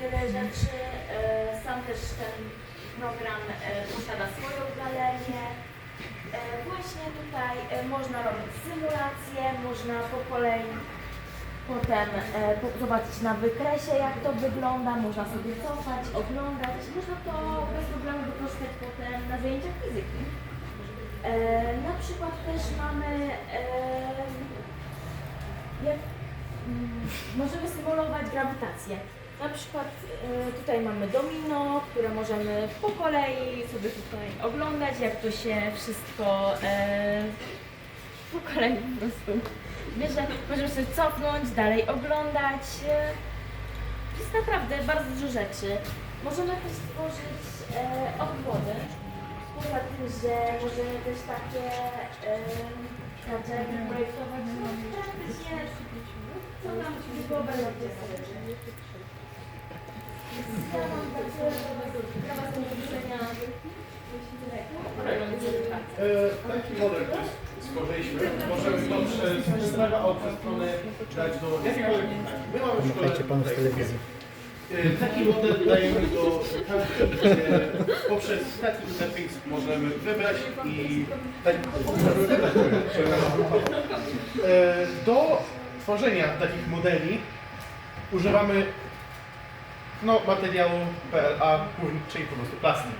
wiele rzeczy. E, Sam też ten program e, posiada swoją galerię. E, Właśnie tutaj można robić symulacje, można po kolei potem po- zobaczyć na wykresie jak to wygląda, można sobie cofać, oglądać. Można to bez problemu wykorzystać potem na zajęciach fizyki. Na przykład też mamy jak, mm, możemy symulować grawitację. Na przykład e, tutaj mamy domino, które możemy po kolei sobie tutaj oglądać, jak to się wszystko e, po kolei po prostu bierze. Możemy sobie cofnąć, dalej oglądać. Jest naprawdę bardzo dużo rzeczy. Możemy też stworzyć e, obwody. Poza tym, że możemy też takie e, projektować, no praktycznie co nam w głowę lepiej Ja mam takie prawa do widzenia E, taki model, który stworzyliśmy, możemy go przez prawa od strony dać do jakiegokolwiek My mamy w szkole pan z telewizji. E, Taki model dajemy do każdej, poprzez taki interfejs możemy wybrać i tak, możemy wybrać, przepraszam. E, Do tworzenia takich modeli używamy no, materiału PLA, czyli po prostu plastik.